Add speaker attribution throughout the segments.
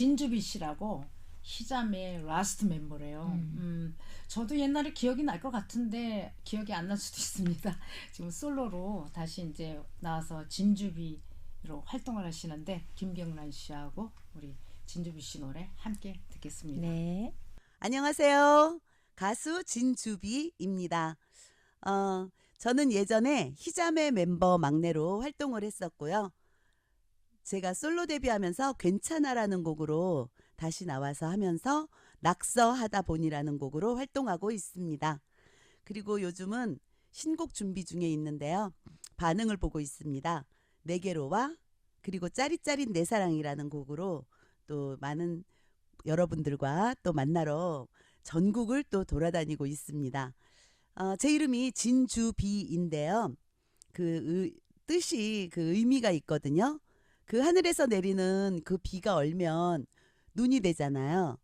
Speaker 1: 진주비 씨라고 희자매 라스트 멤버래요. 음. 저도 옛날에 기억이 날 것 같은데 기억이 안 날 수도 있습니다. 지금 솔로로 다시 이제 나와서 진주비로 활동을 하시는데 김경란 씨하고 우리 진주비 씨 노래 함께 듣겠습니다.
Speaker 2: 네.
Speaker 3: 안녕하세요. 가수 진주비입니다. 어, 저는 예전에 희자매 멤버 막내로 활동을 했었고요. 제가 솔로 데뷔하면서 괜찮아라는 곡으로 다시 나와서 하면서 낙서하다 보니라는 곡으로 활동하고 있습니다. 그리고 요즘은 신곡 준비 중에 있는데요. 반응을 보고 있습니다. 내게로와 그리고 짜릿짜릿 내 사랑이라는 곡으로 또 많은 여러분들과 또 만나러 전국을 또 돌아다니고 있습니다. 어, 제 이름이 진주비인데요. 그 의- 뜻이 그 의미가 있거든요. 그 하늘에서 내리는 그 비가 얼면 눈이 되잖아요.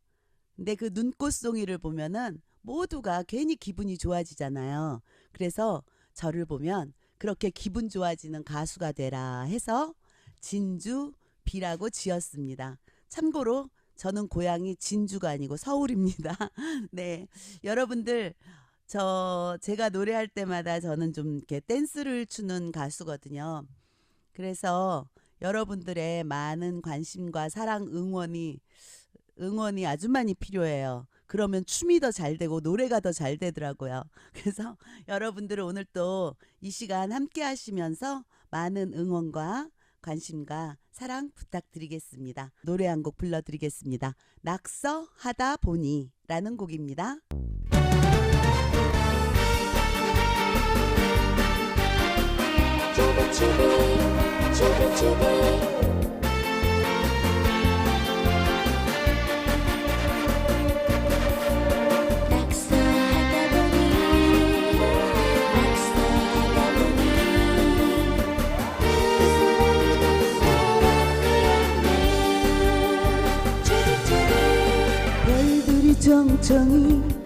Speaker 3: 근데 그 눈꽃송이를 보면은 모두가 괜히 기분이 좋아지잖아요. 그래서 저를 보면 그렇게 기분 좋아지는 가수가 되라 해서 진주 비라고 지었습니다. 참고로 저는 고향이 진주가 아니고 서울입니다. 네. 여러분들 저 제가 노래할 때마다 저는 좀 이렇게 댄스를 추는 가수거든요. 그래서 여러분들의 많은 관심과 사랑 응원이 응원이 아주 많이 필요해요. 그러면 춤이 더 잘 되고 노래가 더 잘 되더라고요. 그래서 여러분들은 오늘 또 이 시간 함께 하시면서 많은 응원과 관심과 사랑 부탁드리겠습니다. 노래 한 곡 불러드리겠습니다. 낙서 하다 보니 라는 곡입니다.
Speaker 4: 주비주비 주비주비 낙서하다 보니 낙서하다 보니 그 사랑이 주비주비
Speaker 3: 별들이 정청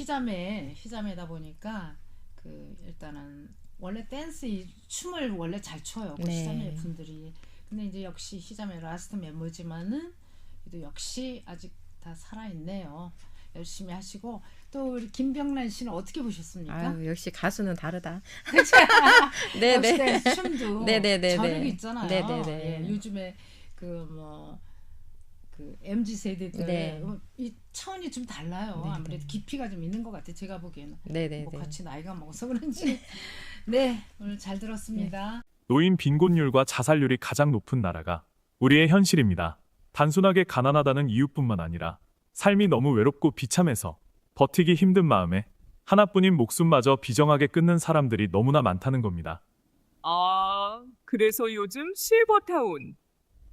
Speaker 1: 희자매 희자매다 보니까 그 일단은 원래 댄스 이 춤을 원래 잘 춰요. 그
Speaker 2: 네.
Speaker 1: 희자매 분들이. 근데 이제 역시 희자매 라스트 멤버지만은 그래도 역시 아직 다 살아 있네요. 열심히 하시고 또 우리 김병란 씨는 어떻게 보셨습니까?
Speaker 2: 아유, 역시 가수는 다르다. 네네.
Speaker 1: 댄스 춤도
Speaker 2: 네네네네.
Speaker 1: 저력이 있잖아요.
Speaker 2: 네네네.
Speaker 1: 예, 요즘에 그 뭐 그 mz 세대들
Speaker 2: 네.
Speaker 1: 이 차원이 좀 달라요.
Speaker 2: 네네.
Speaker 1: 아무래도 깊이가 좀 있는 것 같아. 요 제가 보기에는
Speaker 2: 네네네.
Speaker 1: 뭐 같이 나이가 먹어서 그런지. 네 오늘 잘 들었습니다.
Speaker 5: 노인 빈곤율과 자살률이 가장 높은 나라가 우리의 현실입니다. 단순하게 가난하다는 이유뿐만 아니라 삶이 너무 외롭고 비참해서 버티기 힘든 마음에 하나뿐인 목숨마저 비정하게 끊는 사람들이 너무나 많다는 겁니다.
Speaker 6: 아, 그래서 요즘 실버타운.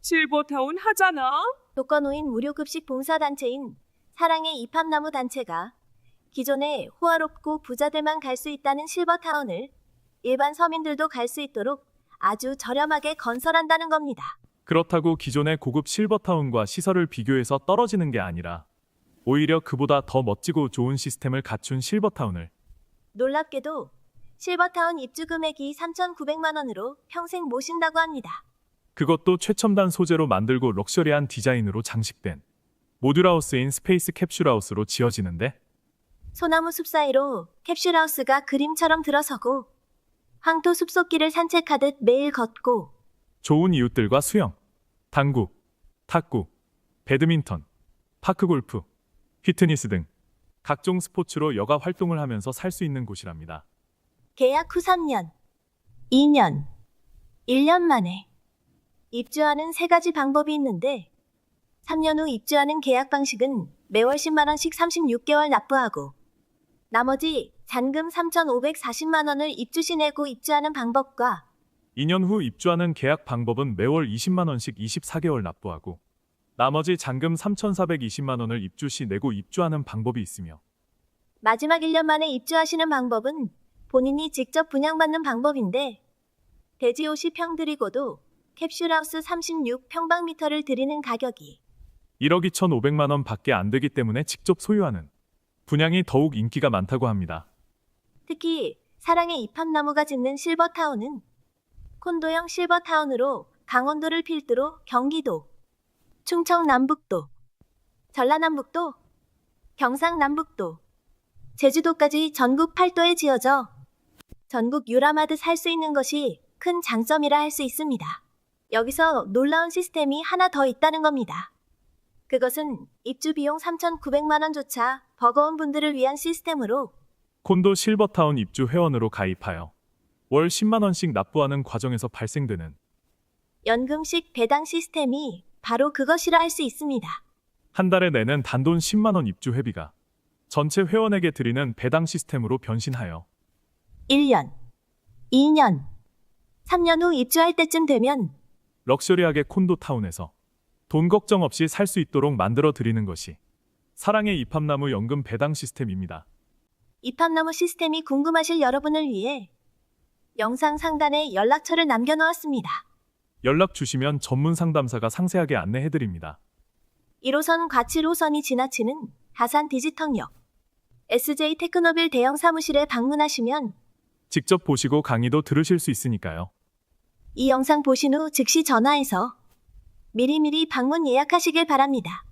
Speaker 6: 실버타운 하잖아?
Speaker 7: 독거노인 무료급식 봉사단체인 사랑의 입합나무 단체가 기존에 호화롭고 부자들만 갈 수 있다는 실버타운을 일반 서민들도 갈 수 있도록 아주 저렴하게 건설한다는 겁니다.
Speaker 5: 그렇다고 기존의 고급 실버타운과 시설을 비교해서 떨어지는 게 아니라 오히려 그보다 더 멋지고 좋은 시스템을 갖춘 실버타운을
Speaker 7: 놀랍게도 실버타운 입주 금액이 3,900만 원으로 평생 모신다고 합니다.
Speaker 5: 그것도 최첨단 소재로 만들고 럭셔리한 디자인으로 장식된 모듈하우스인 스페이스 캡슐하우스로 지어지는데
Speaker 7: 소나무 숲 사이로 캡슐하우스가 그림처럼 들어서고 황토 숲속길을 산책하듯 매일 걷고
Speaker 5: 좋은 이웃들과 수영, 당구, 탁구, 배드민턴, 파크골프, 피트니스 등 각종 스포츠로 여가 활동을 하면서 살 수 있는 곳이랍니다.
Speaker 7: 계약 후 3년, 2년, 1년 만에 입주하는 세 가지 방법이 있는데 3년 후 입주하는 계약 방식은 매월 10만 원씩 36개월 납부하고 나머지 잔금 3,540만 원을 입주 시 내고 입주하는 방법과
Speaker 5: 2년 후 입주하는 계약 방법은 매월 20만 원씩 24개월 납부하고 나머지 잔금 3,420만 원을 입주 시 내고 입주하는 방법이 있으며.
Speaker 7: 마지막 1년 만에 입주하시는 방법은 본인이 직접 분양받는 방법인데 대지 50평 드리고도 캡슐하우스 36평방미터를 드리는 가격이
Speaker 5: 1억 2,500만 원 밖에 안 되기 때문에 직접 소유하는 분양이 더욱 인기가 많다고 합니다.
Speaker 7: 특히 사랑의 입합나무가 짓는 실버타운은 콘도형 실버타운으로 강원도를 필두로 경기도, 충청 남북도, 전라남북도, 경상남북도, 제주도까지 전국 팔도에 지어져 전국 유람하듯 살 수 있는 것이 큰 장점이라 할 수 있습니다. 여기서 놀라운 시스템이 하나 더 있다는 겁니다. 그것은 입주 비용 3,900만 원조차 버거운 분들을 위한 시스템으로
Speaker 5: 콘도 실버타운 입주 회원으로 가입하여 월 10만 원씩 납부하는 과정에서 발생되는
Speaker 7: 연금식 배당 시스템이 바로 그것이라 할 수 있습니다.
Speaker 5: 한 달에 내는 단돈 10만 원 입주 회비가 전체 회원에게 드리는 배당 시스템으로 변신하여
Speaker 7: 1년, 2년, 3년 후 입주할 때쯤 되면
Speaker 5: 럭셔리하게 콘도 타운에서 돈 걱정 없이 살 수 있도록 만들어 드리는 것이 사랑의 입합나무 연금 배당 시스템입니다.
Speaker 7: 입합나무 시스템이 궁금하실 여러분을 위해 영상 상단에 연락처를 남겨놓았습니다.
Speaker 5: 연락 주시면 전문 상담사가 상세하게 안내해 드립니다.
Speaker 7: 1호선 과칠 호선이 지나치는 다산 디지털역 SJ 테크노빌 대형 사무실에 방문하시면
Speaker 5: 직접 보시고 강의도 들으실 수 있으니까요.
Speaker 7: 이 영상 보신 후 즉시 전화해서 미리미리 방문 예약하시길 바랍니다.